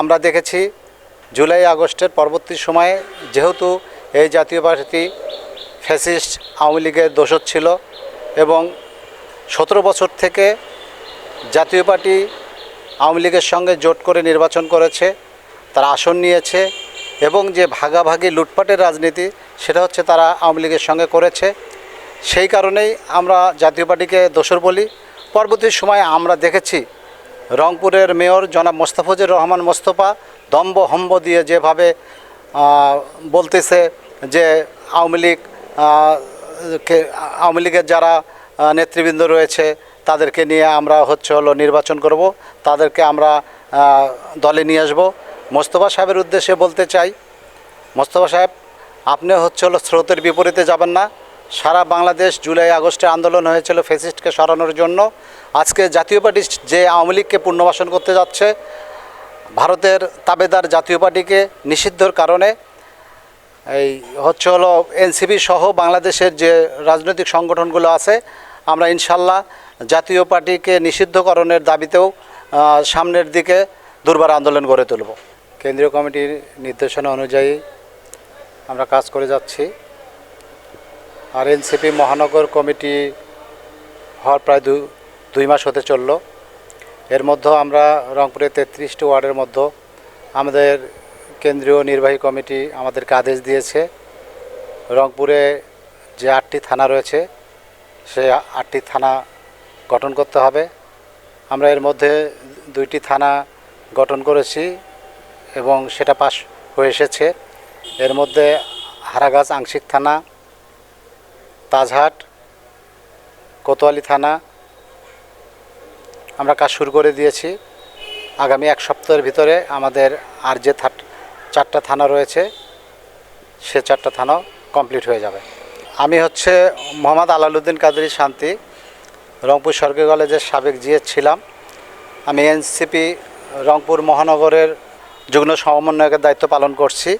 আমরা দেখেছি জুলাই আগস্টের পরবর্তী সময়ে যেহেতু এই জাতীয় পার্টি ফ্যাসিস্ট আওয়ামী লীগের দোষর ছিল এবং সতেরো বছর থেকে জাতীয় পার্টি আওয়ামী লীগের সঙ্গে জোট করে নির্বাচন করেছে, তারা আসন নিয়েছে এবং যে ভাগাভাগি লুটপাটের রাজনীতি সেটা হচ্ছে তারা আওয়ামী লীগের সঙ্গে করেছে। সেই কারণেই আমরা জাতীয় পার্টিকে দোষর বলি। পরবর্তী সময়ে আমরা দেখেছি রংপুরের মেয়র জনাব মোস্তাফিজুর রহমান মোস্তফা দম্ব হম্ব দিয়ে যেভাবে বলতেছে যে আওয়ামী লীগ আওয়ামী লীগের যারা নেতৃবৃন্দ রয়েছে তাদেরকে নিয়ে আমরা হচ্ছে হলো নির্বাচন করব, তাদেরকে আমরা দলে নিয়ে আসব। মোস্তফা সাহেবের উদ্দেশ্যে বলতে চাই, মোস্তফা সাহেব, আপনি হচ্ছে হলো স্রোতের বিপরীতে যাবেন না সারা বাংলাদেশ জুলাই, আগস্টে আন্দোলন হয়েছিল ফেসিস্টকে সরানোর জন্য। আজকে জাতীয় পার্টি যে আওয়ামী লীগকে পুনর্বাসন করতে যাচ্ছে, ভারতের তাবেদার জাতীয় পার্টিকে নিষিদ্ধর কারণে, এই হচ্ছে হলো এনসিপি সহ বাংলাদেশের যে রাজনৈতিক সংগঠনগুলো আছে, আমরা ইনশাল্লাহ জাতীয় পার্টিকে নিষিদ্ধকরণের দাবিতেও সামনের দিকে দুর্বার আন্দোলন গড়ে তুলব। কেন্দ্রীয় কমিটির নির্দেশনা অনুযায়ী আমরা কাজ করে যাচ্ছি। আর এনসিপি মহানগর কমিটি হওয়ার প্রায় দু দুই মাস হতে চলল। এর মধ্যে আমরা রংপুরে তেত্রিশটি ওয়ার্ডের মধ্যে আমাদের কেন্দ্রীয় নির্বাহী কমিটি আমাদেরকে আদেশ দিয়েছে। রংপুরে যে আটটি থানা রয়েছে সে আটটি থানা গঠন করতে হবে। আমরা এর মধ্যে দুইটি থানা গঠন করেছি এবং সেটা পাশ হয়ে এসেছে। এর মধ্যে হারাগাছ আংশিক থানা তাজহাট, কোতোয়ালি থানা। আমরা কাজ শুরু করে দিয়েছি। আগামী এক সপ্তাহের ভিতরে আমাদের আর যে চারটা থানা রয়েছে, সে চারটা থানাও কমপ্লিট হয়ে যাবে। আমি হচ্ছে মোহাম্মদ আলালুদ্দিন কাদরি শান্তি, রংপুর সরকারি কলেজের সাবেক জিএস ছিলাম। আমি এনসিপি, রংপুর মহানগরের যুগ্ম সমন্বয়কের দায়িত্ব পালন করছি।